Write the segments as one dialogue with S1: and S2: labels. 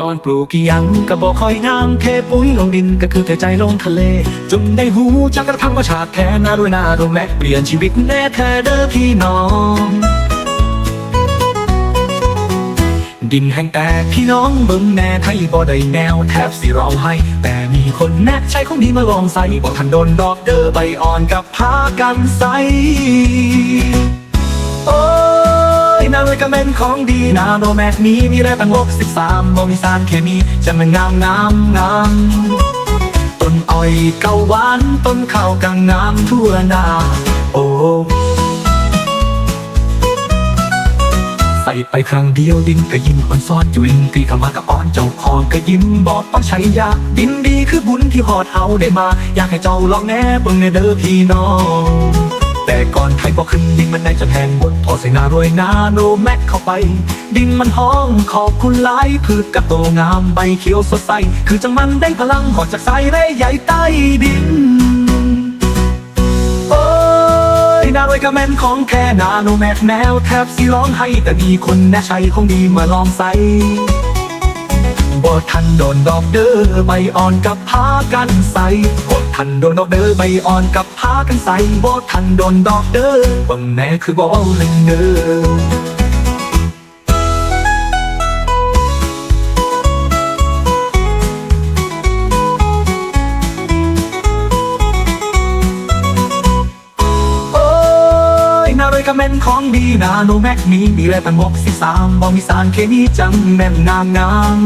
S1: ก่อนปลูกอีหยังก็บอกคอยงามเทปุ๋ยลงดินก็คือเทใจลงทะเลจนได้หูจากกระทั่งว่าชาติแท้น่ารวยน่าโดแม็กเปลี่ยนชีวิตแน่แท้เด้อพี่น้องดินแห่งแต่พี่น้องเบิ่งแน่ไทยบ่ได้แนวแทบสิเราให้ แต่มีคนแน่ใช้ของดีมาลองใส่บ่ทันโดนดอกเด้อใบอ่อนกับพากันใส่โอ้ เลยก็เม็นของดีนาโนแมกนี้มีแร่ตั้งลบสิบสามบ่มีสารเคมีจะมันงามงามงามต้นอ้อยเกาหวานต้นข้าวกังงามทั่วนาโอ้ใส่ไปครั้งเดียวดินก็ยิ้มอ่อนซอดจุลินที่เข้ามากับอ่อนเจ้าของก็ยิ้มบอกต้องใช้ยาดินดีคือบุญที่หอดเอาได้มา อยากให้เจ้าลองแน่เบิ่งในเด้อพี่น้อง แต่ก่อนไทยบอขึ้นดินมันได้จะแพงบดพอใส่นารวยนาโนแม็กเข้าไป ดินมันห้องขอบคุณหลายพืชกับโตงามใบเขียวสดใส คือจังมันได้พลังหอดจากสายได้ใหญ่ใต้ดินโอ้ยนารวยกระแมนของแค่นาโนแม็กแนวแทบสิร้องให้แต่มีคนแน่ใช้ของดีมาลองใส่ บ่ทันโดนดอกเด้อใบอ่อนกับพากันใส่บ่ทันโดนดอกเด้อใบอ่อนกับพากันใส่บ่ทันโดนดอกเด้อบ่แน่คือบ่เอาเลยเด้อ กระเม็นของดีนาโนแม็กมีมีแร่ตั้งหกสิบสามบ่มีสารเคมีจังแม่นงามงาม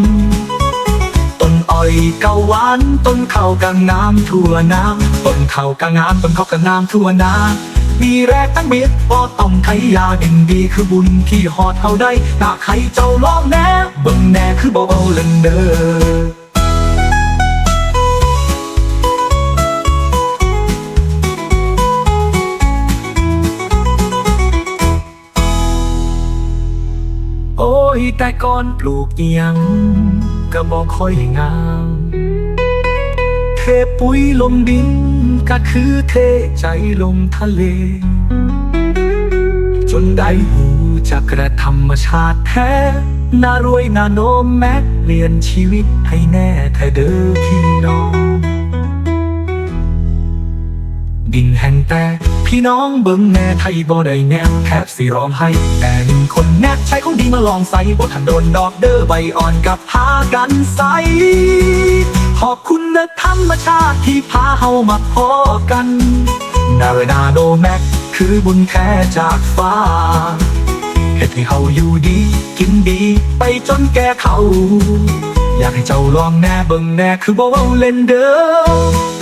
S1: ต้นอ้อยเกาหวานต้นข้าวกังงามทั่วน้ำต้นข้าวกังงามต้นข้าวกังงามทั่วน้ำมีแร่ตั้งเม็ดบ่ต้องไขยาดินดีคือบุญที่หอดเฮาได้ตาใครเจ้าลองแน่เบิ่งแน่คือบ่เอาเล่นเด้อ โอ้ยแต่ก่อนปลูกเอียงก็บอกค่อยงามเทปุ๋ยลงดินก็คือเทใจลงทะเล จนได้หูจากกระธรรมชาติแท้น่ารวยน่าโน้มแม็กเปลี่ยนชีวิตให้แน่แท้เด้อพี่น้อง ดินแห่งแต่ พี่น้องเบิ่งแน่ไทยบ่ได้แนวแทบสิร้องไห้ แต่มีคนแน่ใช้ของดีมาลองใส่บ่ทันโดนดอกเด้อใบอ่อนกับพากันใส่ขอบคุณนะธรรมชาติที่พาเฮามาพอกัน นาเรนาโนแม็กคือบุญแท้จากฟ้าเฮ็ดให้เฮาอยู่ดี กินดี ไปจนแก่เขา อยากให้เจ้าลองแน่เบิ่งแน่คือบ่เว้าเล่นเด้อ